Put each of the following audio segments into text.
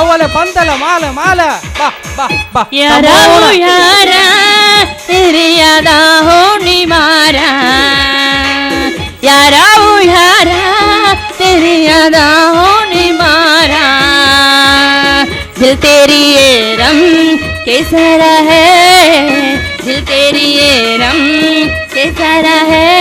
ಅವಲೆ ಬಂತಲ್ಲ ಮಾಲ ಮಾಲ ಬಾ ಬಾ ಬಾ ಯಾರ ಯಾರ ತಿರಿಯದ ಹೋಣಿ ಮಾರ ಯಾರ ಯಾರ ತಿರಿಯದ ಹೋಣಿ ಮಾರ दिल तेरी ये रम कैसा है दिल तेरी ये रम कैसा है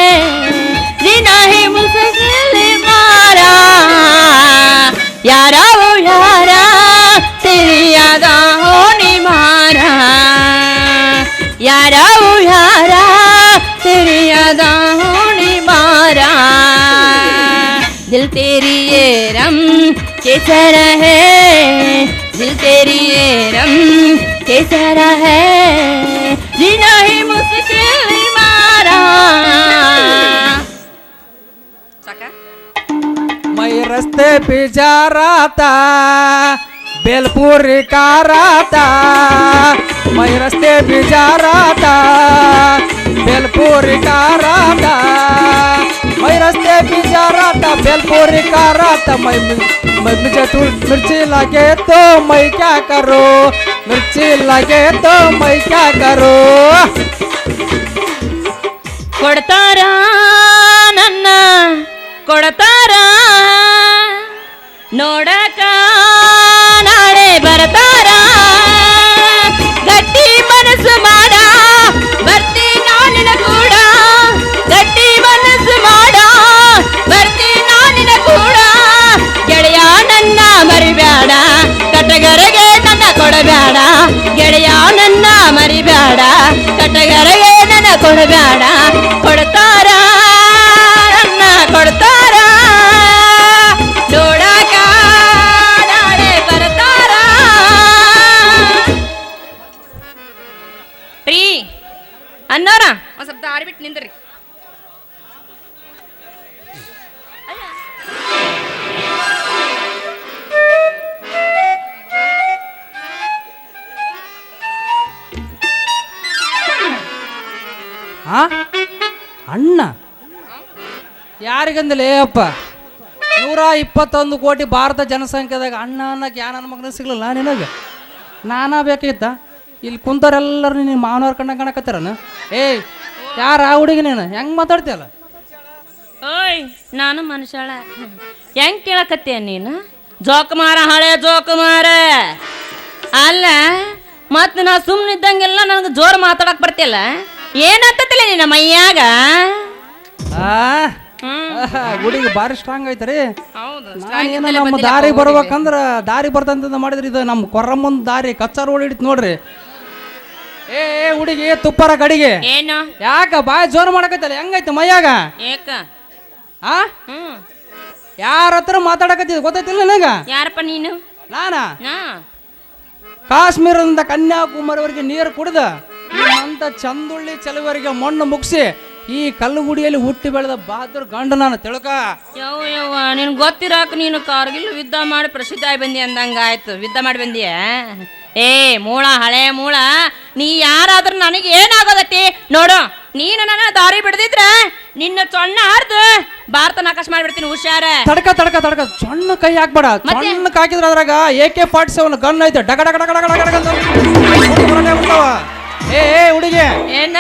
कैसा है, दिल तेरी ये रम कैसा है। जीना ही मुश्किल मारा। मै रस्ते पे जा रहा था, बेलपुरी का राता। मैं रस्ते पे जा रहा था, बेलपुर का बेलपुरी का राता मैं मैं मुझे तू मिर्ची लगे तो मैं क्या करूँ मिर्ची लगे तो मैं क्या करूँ ಕೊಡ್ತಾರ ನನ್ನ ಕೊಡ್ತಾರ ನೋಡಕ ನಾಳೆ ಬರ್ತಾರ ಯಾರಿಗಂದಲೇ ಅಪ್ಪ? ನೂರ ಇಪ್ಪತ್ತೊಂದು ಕೋಟಿ ಭಾರತ ಜನಸಂಖ್ಯೆದಾಗ ಅಣ್ಣ ಅನ್ನಕ್ಕೆ ಯಾ ನನ್ನ ಮಗನ ಸಿಗ್ಲಿಲ್ಲ ನಿನಗೆ? ನಾನಾ ಬೇಕಾಗಿತ್ತ ಇಲ್ಲಿ ಕುಂತರೆಲ್ಲರೂ ನೀನು ಮಾವನವ್ರ ಕಣ್ಣ ಕಾಣಕತ್ತಾರನ? ಏಯ್ ಯಾರ ಆ ಹುಡುಗಿ ನೀನು? ಹೆಂಗೆ ಮಾತಾಡ್ತೀಯಲ್ಲ? ಓಯ್ ನಾನು ಮನುಷ್ಯಳ. ಹೆಂಗ್ ಕೇಳಕತ್ತೀಯ ನೀನು? ಜೋಕುಮಾರ ಹಳೆ ಜೋಕುಮಾರ ಅಲ್ಲ ಮತ್ತೆ ನಾ ಸುಮ್ಮನಿದ್ದಂಗೆಲ್ಲ ನನಗೆ ಜೋರು ಮಾತಾಡಕ್ ಬರ್ತಿಲ್ಲ ಏನಾಗ್ತತಿಲ್ಲ ನಿನ್ನ ಮೈಯಾಗ? ಆ? ಆಹಾ, ಭಾರಿ ಸ್ಟ್ರಾಂಗ್ ಐತ್ರಿ. ನಾನೇನು ನಮ್ಮ ದಾರಿ ಬರ್ಬೇಕಂದ್ರ ದಾರಿ ಬರ್ತಂತ ಮಾಡಿದ್ರಿ ಇದು ನಮ್ಮ ಕೊರ್ರಮ್ಮನ ದಾರಿ ಕಚ್ಚಾ ರೋಡ್ ಹಿಡಿತ್ ನೋಡ್ರಿ. ಏ ಏ ಹುಡುಗಿ ತುಪ್ಪರ ಕಡಿಗೆ ಏನು? ಯಾಕ ಬಾಯ್ ಜೋರ್ ಮಾಡಕತ್ತಲ್ಲ? ಹೆಂಗೈತೆ ಮೈಯಾಗ? ಏಕ? ಆ? ಹ್ಮ್. ಯಾರ ಹತ್ರ ಮಾತಾಡಕತ್ತಿದ್ ಗೊತ್ತಾಯ್ತಿಲ್ಲ ನನಗ? ಯಾರಪ್ಪ ನೀನು? ನಾನಾ? ಕಾಶ್ಮೀರದಿಂದ ಕನ್ಯಾಕುಮಾರಿವರೆಗೆ ನೀರು ಕುಡ್ದ ಅಂತ ಚಂದುಳ್ಳಿ ಚಲುವರಿಗೆ ಮಣ್ಣು ಮುಗಿಸಿ ಈ ಕಲ್ಲುಗುಡಿಯಲ್ಲಿ ಹುಟ್ಟಿ ಬೆಳೆದ ಬಹದ್ದೂರ್ ಗಂಡು ನಾನು ತಿಳ್ಕ. ಯವ್ವ ಯವ್ವ ನಿನ್ ಗೊತ್ತಿರಾಕ ನೀನು ಕಾರ್ಗಿಲ್ ಯುದ್ಧ ಮಾಡಿ ಪ್ರಸಿದ್ಧ ಆಗಿ ಬಂದಿ ಅಂದಂಗ ಆಯ್ತು. ಯುದ್ಧ ಮಾಡಿ ಬಂದಿಯ? ಏ ಮೂಳ ಹಳೆ ಮೂಳ. ನೀ ಯಾರಾದ್ರೂ ನನಗೆ ಏನಾಗೋದತಿ? ನೋಡು ನೀನು ನನ್ನ ದಾರಿ ಬಿಡದಿದ್ರ ನಿನ್ನ ಸೊಣ್ಣ ಹರಿದು ಭಾರತ ಆಕಾಶ ಮಾಡಿಬಿಡ್ತೀನಿ ಹುಷಾರ. ತಡಕ ತಡಕ ತಡಕ. ಸಣ್ಣ ಕೈ ಹಾಕ್ಬೇಡ. ಮತ್ತೆ? ಸಣ್ಣಕ್ಕೆ ಹಾಕಿದ್ರ ಅದ್ರಾಗ A K forty seven gun ಐತೆ. ಡಗ ಡಗ ಡಗ ಡಗ ಡಗ ಡಗ ಅಂತ. ಹೊಡ್ದ್ ಬರನೇ ಬಿಡ್ತಾವ. ಏ ಏ ಹುಡುಗಿ. ಏನ?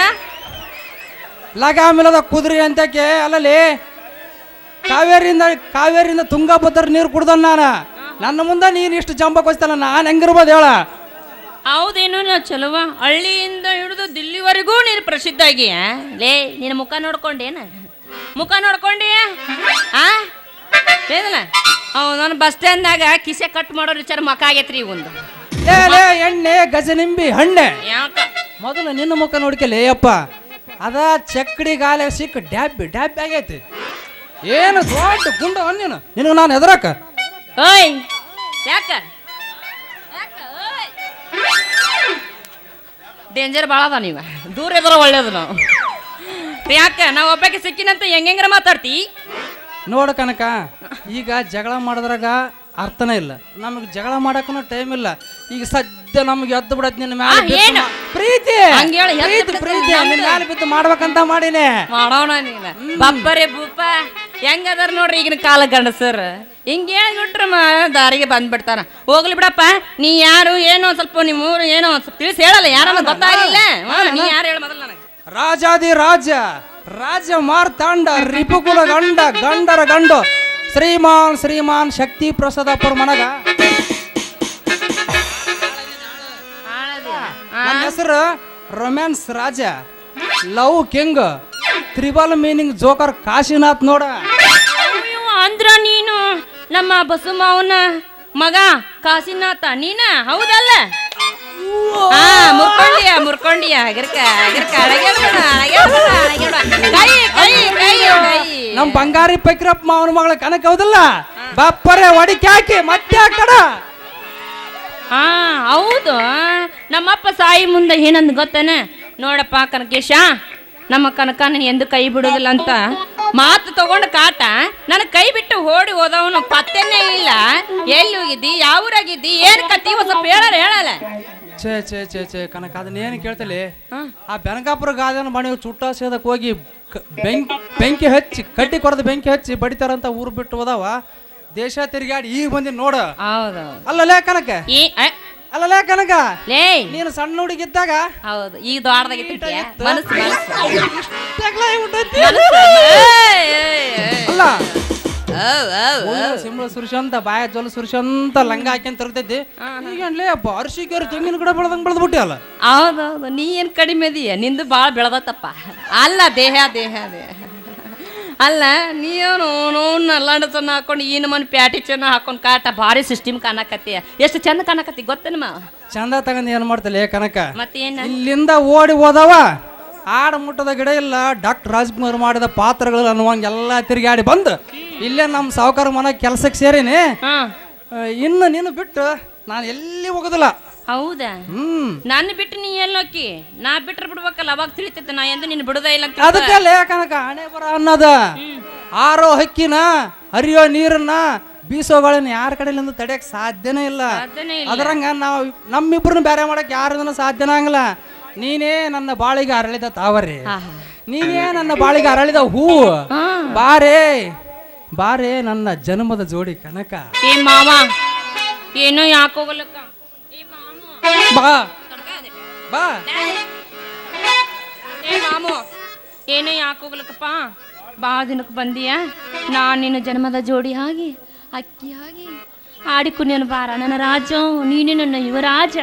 ಲಗಾಮಿಲ್ಲದ ಕುದುರೆ ಅಂತಕ್ಕೆ ಅಲ್ಲಲ್ಲಿ ಕಾವೇರಿಯಿಂದ ಕಾವೇರಿಯಿಂದ ತುಂಗಭದ್ರ ನೀರು ಕುಡ್ದ ನಾನು. ನನ್ನ ಮುಂದೆ ನೀನು ಇಷ್ಟು ಜಂಬ ಕೊಚ್ತಲ್ಲ ನಾನು ಹೆಂಗಿರ್ಬೋದು ಹೇಳ. ಹೌದೇನು ನಾ ಚಲುವ ಹಳ್ಳಿಯಿಂದ ಹಿಡಿದು ದಿಲ್ಲಿವರೆಗೂ ನೀನು ಪ್ರಸಿದ್ಧ ಆಗಿ ಲೇ ನಿನ್ನ ಮುಖ ನೋಡ್ಕೊಂಡೇನ? ಮುಖ ನೋಡ್ಕೊಂಡಿ ಆ? ಅವ್ ನಾನು ಬಸ್ ಸ್ಟ್ಯಾಂಡ್ನಾಗ ಕಿಸೆ ಕಟ್ ಮಾಡೋ ವಿಚಾರ ಮಕ ಆಗೈತ್ರಿ ಒಂದು. ಲೇ ಲೇ ಎಣ್ಣೆ ಗಜನಿಂಬಿ ಹಣ್ಣೆ. ಯಾಕ? ಮೊದಲು ನಿನ್ನ ಮುಖ ನೋಡ್ಕಲೇ ಅಪ್ಪ. ಅದ ಚಕ್ಕಡಿ ಗಾಲೆ ಸಿಕ್ಕ ಡ್ಯಾಬ್ ಡ್ಯಾಬ್ ಆಗೈತಿ ಏನು ದೊಡ್ಡ ಗುಂಡ ನೀನು? ನಿನಗೆ ನಾನು ಎದರಕ ಓಯ್ ಯಾಕ? ಡೇಂಜರ್ ಭಾಳ ಅದ ನೀವ. ದೂರ ಇದ್ರ ಒಳ್ಳೇದು ನಾವು. ಯಾಕ ನಾವು ಒಬ್ಬಕ್ಕೆ ಸಿಕ್ಕಿನಂತ ಹೆಂಗೆಂಗ್ರ ಮಾತಾಡ್ತಿ? ನೋಡು ಕನಕ ಈಗ ಜಗಳ ಮಾಡಿದ್ರಾಗ ಅರ್ಥನೇ ಇಲ್ಲ. ನಮಗೆ ಜಗಳ ಮಾಡಕ್ಕೂ ಟೈಮ್ ಇಲ್ಲ. ಈಗ ಸದ್ಯ ನಮ್ಗೆ ಎದ್ದು ಬಿಡತ್ ನಿನ್ನ ಮ್ಯಾಲ ಏನು? ಪ್ರೀತಿ. ಹಂಗ್ ಹೇಳು, ಎದ್ದು ಪ್ರೀತಿ ಪ್ರೀತಿ ನಮ್ದು. ನಿನ್ನ ಮ್ಯಾಲ ಬಿದ್ದು ಮಾಡ್ಬೇಕಂತ ಮಾಡಿನಿ. ಮಾಡೋಣ ನೀನ. ಬಪ್ಪರೆ ಬೂಪ ಹೆಂಗದಾರ ನೋಡ್ರಿ ಈಗಿನ ಕಾಲ ಗಂಡಸರ್? ಹಿಂಗ್ ಹೇಳ್ಬಿಟ್ರ ದಾರಿಗೆ ಬಂದ್ಬಿಡ್ತಾರ ಹೋಗ್ಲಿ ಬಿಡಪ್ಪ ನೀ ಯಾರು ಏನೋ ಒಂದ್ ಸ್ವಲ್ಪ ನಿಮ್ಮ ಊರು ಏನೋ ಒಂದ್ ಸ್ವಲ್ಪ ತಿಳಿಸಿ ಹೇಳಲ್ಲ ಯಾರನ್ನ ಗೊತ್ತಾಗಿಲ್ಲ. ನೀ ಯಾರು ಹೇಳ ಮೊದಲು ನನಗೆ. ರಾಜಾದಿ ರಾಜ ರಾಜ ಮಾರ್ತಾಂಡ ರಿಪುಕುಲ ಗಂಡ ಗಂಡರ ಗಂಡು. ಶ್ರೀಮಾನ್ ಶ್ರೀಮಾನ್ ಶಕ್ತಿ ಪ್ರಸಾದಪ್ಪರ ಮನಗ. ನನ್ನ ಹೆಸರು romance Raja. Love king. Triple meaning joker Kashinath ನೋಡ. ಅಯ್ಯೋ, ಅಂದ್ರ ನೀನು ನಮ್ಮ ಬಸುಮಾವನ ಮಗ ಕಾಶಿನಾಥ. ನೀನ? ಹೌದಲ್ಲ? ಹಾ ಮುರ್ಕೊಂಡಿಯ ಮುರ್ಕೊಂಡಿಯ. ಕೈ ಕೈ ಕೈ ಕೈ. ನಮ್ ಬಂಗಾರಿ ಪೈಕ್ರಪ್ಪ ಮಾವನ ಮಗಳ ಕನಕ ಹೌದಲ್ಲ? ಬಪ್ಪರೆ ಒಡಿಕೆ ಹಾಕಿ ಮತ್ತೆ ಆ ಕಡ ಹಾ ಹೌದು. ನಮ್ಮಪ್ಪ ಸಾಯಿ ಮುಂದೆ ಏನಂದ್ ಗೊತ್ತೇನ? ನೋಡಪ್ಪ ಕನಕೇಶ ನಮ್ಮ ಕನಕ ನೀನು ಎಂದು ಕೈ ಬಿಡೋದಿಲ್ಲ ಅಂತ. ಮಾತು ತಗೊಂಡು ಕಾಟ. ನನ್ನ ಕೈ ಬಿಟ್ಟು ಓಡಿ ಹೋದವನು ಪತ್ತೆನೇ ಇಲ್ಲ. ಎಲ್ಲಿ ಹೋಗಿದ್ದಿ? ಯಾವೂರಾಗಿದ್ದಿ ಏನ್ ಕತ್ತಿ ಸ್ವಲ್ಪ ಹೇಳಲ್ಲ ಹೇಳಲ್ಲ. ಛೇ ಛೇ ಛೇ ಛೇ ಕನಕ ಅದನ್ನ ಏನ್ ಕೇಳ್ತಲಿ. ಆ ಬೆನಕಾಪುರ ಗಾದನ ಮನೆ ಚುಟ್ಟ ಸೇದಕ್ ಹೋಗಿ ಬೆಂಕಿ ಬೆಂಕಿ ಹಚ್ಚಿ ಕಟ್ಟಿ ಕೊಡದ ಬೆಂಕಿ ಹಚ್ಚಿ ಬಡಿತಾರಂತ ಊರು ಬಿಟ್ಟು ಹೋದವ. ದೇಶ ತಿರುಗಾಡಿ ಈಗ ಬಂದಿ ನೋಡ. ಹೌದು. ಅಲ್ಲಲೇ ಕನಕ? ಈ ಅ, ಅಲ್ಲಲೇ ಕನಕ? ಲೇ. ನೀನು ಸಣ್ಣ ಹುಡುಗಿದ್ದಾಗ ಹೌದು ಈಗ ದೊಡ್ಡದಾಗಿತ್ತು ಮನಸ್ಸು ಮನಸ್ಸು. ಜಗಳ ಆಗ್ಬಿಟ್ಟೈತಿ. ಮನಸ್ಸು ಏಯ್, ಏಯ್, ಏಯ್. ಅಲ್ಲ. ಸಿಂಬಳ ಸುರ್ಷಂತ ಬಾಯ ಜೊಲ ಸುರ್ಷಂತ ಲಂಗ ಹಾಕ್ಯಂತ ತಿರುಗ್ತೈತಿ ಈಗಲೇ ಬಾರ್ಷಿಕರು ತೆಂಗಿನ ಗಿಡ ಬೆಳ್ದಂಗ್ ಬೆಳೆದ್ಬಿಟ್ಟಿ ಅಲ್ಲ. ಹೌದೌದು ನೀ ಏನು ಕಡಿಮೆ ಅದೀಯ ನಿಂದು ಭಾಳ ಬೆಳೆದತ್ತಪ್ಪ. ಅಲ್ಲ ದೇಹ ದೇಹ ದೇಹ. ಅಲ್ಲ ನೀನು ನೋನ್ ಅಲ್ಲಾಂಡ ಚೆನ್ನ ಹಾಕೊಂಡು ಈ ಮನೆ ಪ್ಯಾಟಿ ಚೆನ್ನ ಹಾಕೊಂಡು ಕಾಟ ಭಾರಿ ಸಿಸ್ಟಮ್ ಕಾಣಕತ್ತಿ. ಎಷ್ಟು ಚಂದ ಕಾಣಕತ್ತಿ ಗೊತ್ತೇನು ಮಾ? ಚಂದ ಏನು ಏನ್ ಏ ಕನಕ? ಮತ್ತೇನು? ಇಲ್ಲಿಂದ ಓಡಿ ಹೋದವ. ಆಡ ಮುಟ್ಟದ ಗಿಡ ಇಲ್ಲ ಡಾಕ್ಟರ್ ರಾಜ್ಕುಮಾರ್ ಮಾಡಿದ ಪಾತ್ರಗಳು ಅನ್ನುವಂಗೆಲ್ಲ ತಿರುಗಾಡಿ ಬಂದು ಇಲ್ಲೇ ನಮ್ಮ ಸಾವುಕಾರ ಮನ ಕೆಲ್ಸಕ್ಕೆ ಸೇರಿನಿ. ಇನ್ನು ನೀನು ಬಿಟ್ಟು ನಾನು ಎಲ್ಲಿ ಹೋಗೋದಿಲ್ಲ. ಹೌದಾ? ಹ್ಮ್. ನನ್ನ ಬಿಟ್ಟು ನೀ ಎಲ್ಲೋಕಿ ನಾ ಬಿಟ್ರೆ ಬಿಡ್ಬೇಕಲ್ಲ ಅವಾಗ ತಿಳಿತೈತೆ ನಾ ಎಂದು ನೀನು ಬಿಡುದೇ ಇಲ್ಲ ಅಂತ ಅದಕ್ಕೆ ಕನಕ ಹಣೆ ಬರ ಅನ್ನೋದ. ಆರೋ ಹಕ್ಕಿನ ಹರಿಯೋ ನೀರನ್ನ ಬೀಸೋಗಳನ್ನ ಯಾರ ಕಡೆಯಿಂದ ತಡೆಯಕ್ ಸಾಧ್ಯನೇ ಇಲ್ಲ. ಸಾಧ್ಯನೇ ಅದರಂಗ ನಾವು ನಮ್ಮಿಬ್ರನ್ನ ಬೇರೆ ಮಾಡಕ್ ಯಾರದನ್ನ ಸಾಧ್ಯನ ಆಗಲ್ಲ. ನೀನೇ ನನ್ನ ಬಾಳಿಗೆ ಅರಳಿದ ತಾವರಿ. ಆಹಾ. ನೀನೇ ನನ್ನ ಬಾಳಿಗೆ ಅರಳಿದ ಹೂ. ಹಾ. ಬಾರೇ ಬಾರೇ ನನ್ನ ಜನ್ಮದ ಜೋಡಿ ಕನಕ. ಏ ಮಾವ ಏನೋ ಯಾಕೆ ಹೋಗಲಕ್ಕ ಏ ಮಾಮ ಬಾ. ಬಾ. ಏ ಮಾಮು, ಏನು ಯಾಕೆ ಹೋಗ್ಲಕ್ಕಪ್ಪ? ಬಾ ದಿನಕ್ಕೆ ಬಂದೀಯ. ನಾನು ನಿನ್ನ ಜನ್ಮದ ಜೋಡಿ ಆಗಿ, ಅಕ್ಕಿ ಆಗಿ ಆಡಿಕು ನೀನು ಬಾರ. ನನ್ನ ರಾಜ, ನೀನು ನನ್ನ ಯುವರಾಜ.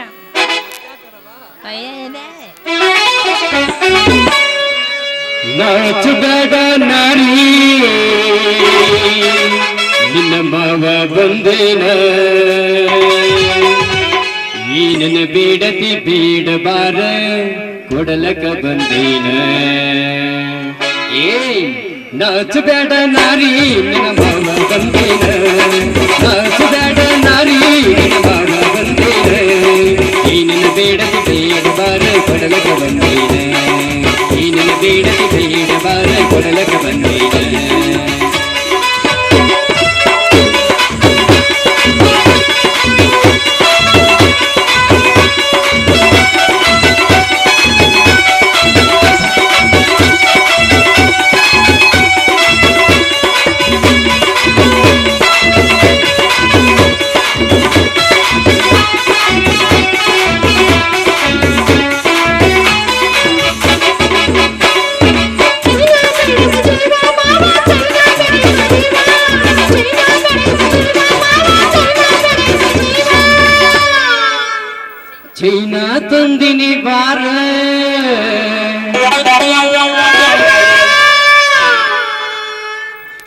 ನಾಚುಬೇಡ ನಾರಿ ನಿನ್ನ ಮಾವ ಬಂದೇನ ಈ ನನ್ನ ಬೇಡತಿ ಬೇಡಬಾರ ಕೊಡಲಕ ಬಂದೇನ ಏ ನಾಚಬೇಡ ನಾರಿ, ನಿನ್ನ ಮಾವ ಬಂದೇನ. ನಾಚಬೇಡ ನಾರಿ, ನಿನ್ನ ಮಾವ ಬಂದೇನ. ಈ ನಿನ್ನ ಬೇಡತಿ ಬೇಡಬಾರ ಕೊಡಲಕ ಬಂದೇನ ಈ ನಿನ್ನ ಬೇಡತಿ ಬೇಡಬಾರ ಕೊಡಲಕ ಬಂದೇನ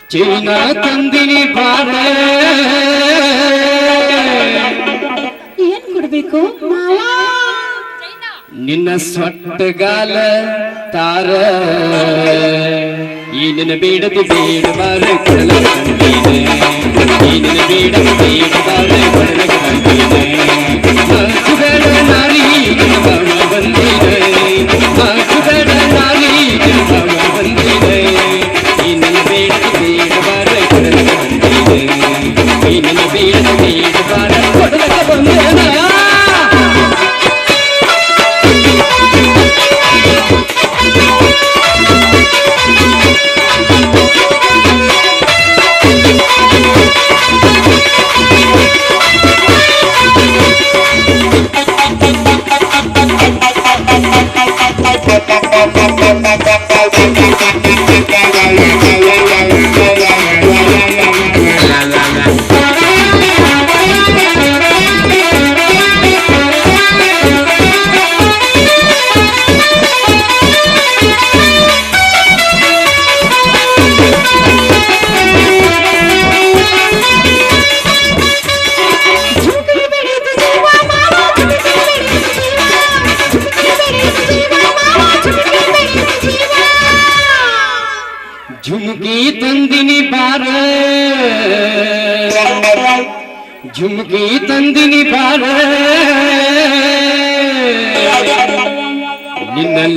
ಚೈನಾ ತಂದಿನಿ ಬಾರ ಏನ್ ಕೊಡ್ಬೇಕು ಮಾವ ನಿನ್ನ ಸೊಟ್ಟಗಾಲ ತಾರ ಈ ನಿನ್ನ ಬೇಡದಿ ಬೇಡಬಾರ ಕೊಡಲಕ ಬಂದೀನೆ ಈ ನಿನ್ನ ಬೇಡದಿ ಬೇಡಬಾರ ಕೊಡಲಕ ಬಂದೀನೆ ಮಾತುಬೇಡ ನಾರಿ ನಿನ್ನ ಬಂದೀನೆ ಈ ನಿನ್ನ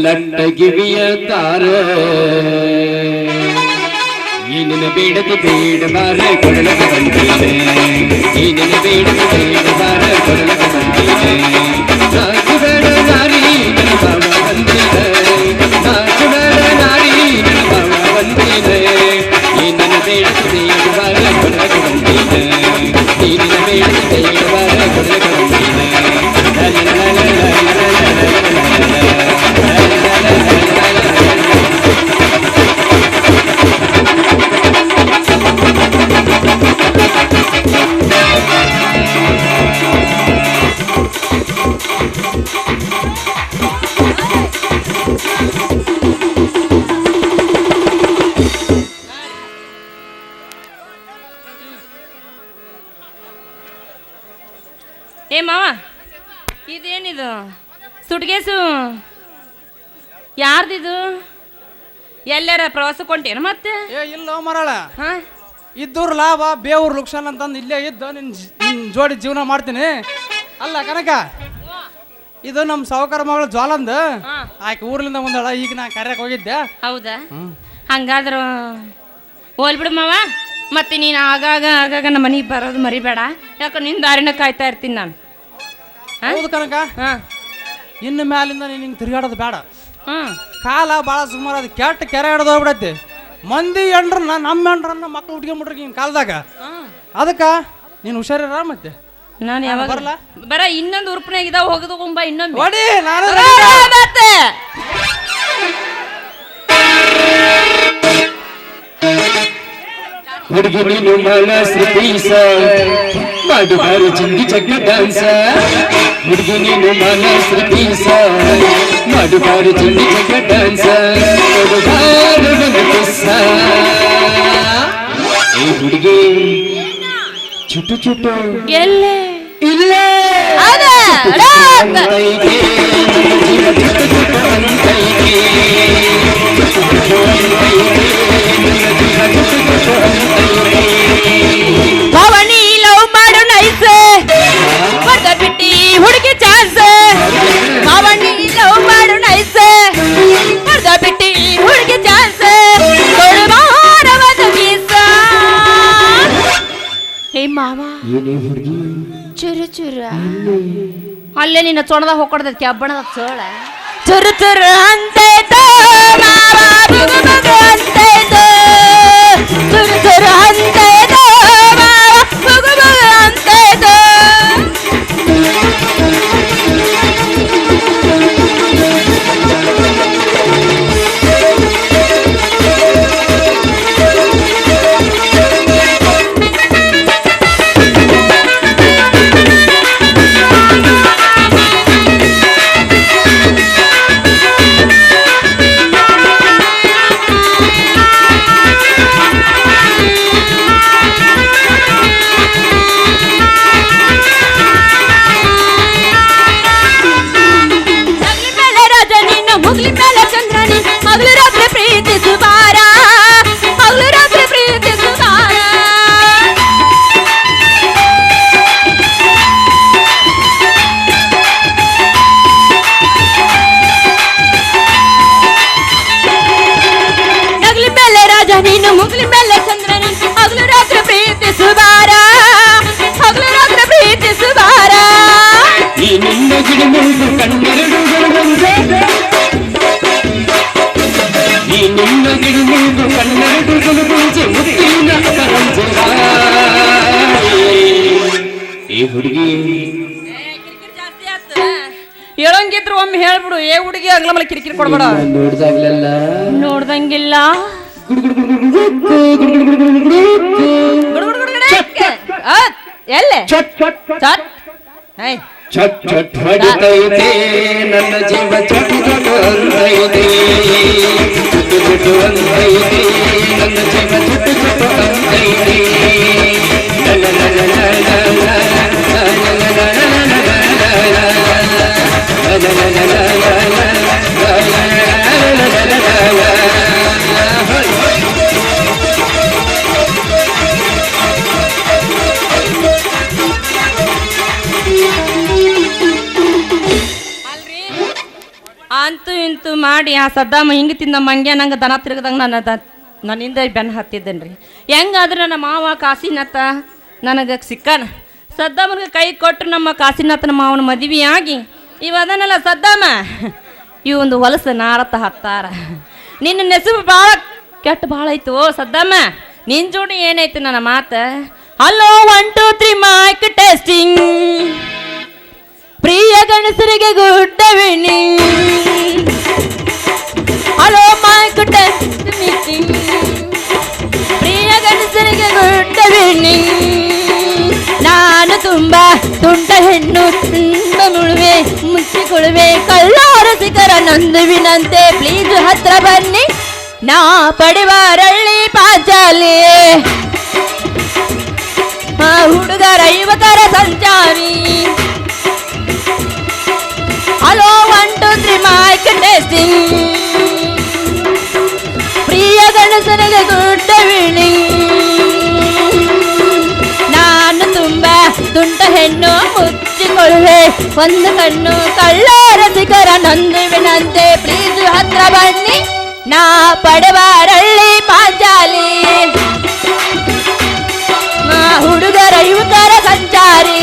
ಲಟ್ಟಗಿವಿಯ ತಾರ ಏನಿನ ಬೇಡದು ಬೇಡ ಬಾರ ಕೊಡಲಕ ಬಂದಿದೆ ಏನಿನ ಬೇಡದು ಬೇಡ ಬಾರ ಕೊಡಲಕ ಬಂದಿದೆ ನಾಲ್ಕು ಬೇಡ ನಾರಿ ನನ್ನ ಭಾವ ಬಂದಿದೆ ನಾಲ್ಕು ಬೇಡ ನಾರಿ ನನ್ನ ಭಾವ ಬಂದಿದೆ ಏನಿನ ಬೇಡದು ಬೇಡ ಬಾರ ಕೊಡಲಕ ಬಂದಿದೆ ಏನಿನ ಬೇಡದು ಬೇಡ ಬಾರ ಕೊಡಲಕ ಎಲ್ಲಾರ ಪ್ರವಾಸಕ್ಕೆ ಹೊಂಟೇನು ಮತ್ತೆ? ಏ ಇಲ್ಲ ಮರಳ. ಹಾ? ಇದ್ದೂರ್ ಲಾಭ ಬೇವ್ರ ಲುಕ್ಷನ್ ಅಂತಂದು ಇಲ್ಲೇ ಇದ್ದು ನಿನ್ ಜಿ- ನಿನ್ ಜೋಡಿ ಜೀವನ ಮಾಡ್ತೀನಿ. ಅಲ್ಲ ಕನಕ ಇದು ನಮ್ಮ ಸಾವುಕಾರ ಮಗಳು ಜ್ವಾಲಂದ. ಹಾ. ಆಕೆ ಊರ್ಲಿಂದ ಬಂದಾಳ ಈಗ ನಾ ಕಾರ್ಯಕ್ಕೆ ಹೋಗಿದ್ದೆ. ಹೌದಾ? ಹಂಗಾದ್ರ ಹೋಲ್ಬಿಡು ಮಾವ. ಮತ್ತೆ ನೀನು ಆಗಾಗ ಆಗಾಗ ನಮ್ಮ ಮನೆಗೆ ಬರೋದು ಮರಿಬೇಡ. ಯಾಕ ನಿನ್ನ ದಾರಿನ ಕಾಯ್ತಾ ಇರ್ತೀನಿ ನಾನು. ಹೌದು ಕನಕ. ಹಾಂ. ಇನ್ನು ಮ್ಯಾಲಿಂದ ನೀನು ಹಿಂಗೆ ತಿರುಗಾಡೋದು ಬೇಡ. ಹಾಂ ಕಾಲ ಭಾಳ ಸುಮಾರು ಅದು ಕೆಟ್ಟ ಕೆರೆ ಹಿಡ್ದು ಹೋಗ್ಬಿಡತ್ತೆ ಮಂದಿ ಎಂಡ್ರನ್ನ ನಮ್ಮ ಎಂಡ್ರನ್ನ ಮಕ್ಳು ಹುಟ್ಕೊಂಡ್ಬಿಟ್ರಿ ಹಿಂಗೆ ಕಾಲದಾಗ. ಅದಕ್ಕೆ ನೀನು ಹುಷಾರಿರ ಮತ್ತೆ? ನಾನು ಯಾವಾಗ ಬರಲ್ಲ ಬರ ಇನ್ನೊಂದು ಉರುಪನಾಗ ಇದಾವ ಹೋಗದು ಕುಂಬ ಇನ್ನೊಂದು ಹೊಡಿ ನಾನು ಮತ್ತೆ. ಹುಡುಗಿ ನೀನು ಮನಸ್ಸು పాడు చింగి జింగి డాన్స్. ముడుగు నేను మన సృతీస మాడు డాన్స్. చుట్టు చుట్టు. ಮಾವ? ಏನೇ ಹುಡುಗಿ? ಚುರು ಚುರು. ಅಲ್ಲೇ ನಿನ್ನ ಚೊಣದಾಗ ಹೋಗ್ಕೊಡ್ದ ಕೆಬ್ಬಣದ ಚೋಳ. ಚುರು ಚುರು ಅಂತೈತೋ ಮಾವ? ಅಂತೈತೋ ಚುರು ಚುರು ಅಂತೈತೋ ನೀನು ಮುಗ್ಲಿ ಮೇಲೆ ಚಂದ್ರನ ಹಗಲು ರಾತ್ರಿ ಪ್ರೀತಿಸುವಾರ. ಹಗಲು ರಾತ್ರಿ ಪ್ರೀತಿಸುವಾರ. ಈ ನಿನ್ನ ಗಿಡಮುಳ್ಳು ಕಣ್ಣೆರಡುಗಳು ಒಂದೇ ಈ ನಿನ್ನ ಗಿಡಮುಳ್ಳು ಕಣ್ಣೆರಡುಗಳು ಮುಂಚೆ ಮುತ್ತಿನ ಕರಂಜರ ಈ ಹುಡುಗಿ. ಹೇಳಂಗಿದ್ರು ಒಮ್ಮೆ ಹೇಳ್ಬಿಡು. ಏ ಹುಡುಗಿ ಅಗ್ಲ ಮೇಲೆ ಕಿರಿಕಿರಿ ಕೊಡ್ಬೇಡ. ನೋಡ್ದಂಗಿಲ್ಲ ನೋಡ್ದಂಗಿಲ್ಲ. ಎಲ್ಲೆ ಚಟ್ ಚಟ್ ಚಟ್ ಚಟ್ ಚಟ್ ಹೊಡಿತೈತೆ ನನ್ನ ಜೀವ ಚಟ್ ಚಟ್ ಅಂತೈತೆ ಚುಟ್ಟು ಚುಟ್ಟು ಅಂತೈತೆ ನನ್ನ ಜೀವ ಚಟ್ ಚಟ್ ಅಂತೈತೆ ಮಾಡಿ, ಆ ಸದ್ದಾಮ ಹಿಂಗೆ ತಿಂದ ಮಂಗ್ಯ, ನಂಗೆ ದನ ತಿರುಗದಂಗೆ ನನ್ನ ನನ್ನಿಂದ ಬೆನ್ನು ಹತ್ತಿದ್ದೇನೆ ರೀ ಹೆಂಗಾದ್ರೆ ನಮ್ಮ ಮಾವ ಕಾಸಿನತ್ತ ನನಗೆ ಸಿಕ್ಕನ. ಸದ್ದಾಮನಿಗೆ ಕೈ ಕೊಟ್ಟು ನಮ್ಮ ಕಾಸಿನಾಥನ ಮಾವನ ಮದುವೆಯಾಗಿ ಇವದನ್ನೆಲ್ಲ ಸದ್ದಾಮ, ಈ ಒಂದು ಹೊಲಸು ನಾರತ್ತ ಹತ್ತಾರ. ನಿನ್ನ ನೆಸರು ಭಾಳ ಕೆಟ್ಟ ಭಾಳ ಆಯ್ತು ಓ ಸದ್ದಾಮ, ನಿನ್ ಜೋಡಿ ಏನೈತಿ ನನ್ನ ಮಾತು? Hello one two three mic testing ಪ್ರಿಯ ಗಣಸರಿಗೆ good hello mic test meeting ಪ್ರಿಯ ಗಣಸರಿಗೆ ಗುಡ್ ಈವ್ನಿಂಗ್ ನಾನು ತುಂಬಾ ತುಂಟ ಹೆಣ್ಣು, ತುಂಬ ಮುಳುವೆ, ಮುಚ್ಚಿಕೊಳ್ಳುವೆ. ಕಳ್ಳಾರ ಸಿಕರ ನಂದುವಿನಂತೆ ಪ್ಲೀಸ್ ಹತ್ರ ಬನ್ನಿ. ನಾ ಪಡಿವಾರಳ್ಳಿ ಪಾಂಚಾಲಿ. ಆ ಹುಡುಗರ ಯುವಕರ ಸಂಚಾರಿ. Hello one two three mic testing ಕೆಸರದ ಗುಡ್ಡವಿಳಿ ನಾನು ತುಂಬ ತುಂಟ ಹೆಣ್ಣು ಮುಚ್ಚಿಕೊಳ್ಳುವೆ. ಒಂದು ಕಣ್ಣು ಕಳ್ಳರ ಸಿಗರ ನೊಂದುವಿನಂತೆ ಪ್ಲೀಸ್ ಹತ್ರ ಬನ್ನಿ. ನಾ ಪಡವಾರಳ್ಳಿ ಪಾಂಚಾಲಿ. ಹುಡುಗರ ಯುವಕರ ಸಂಚಾರಿ.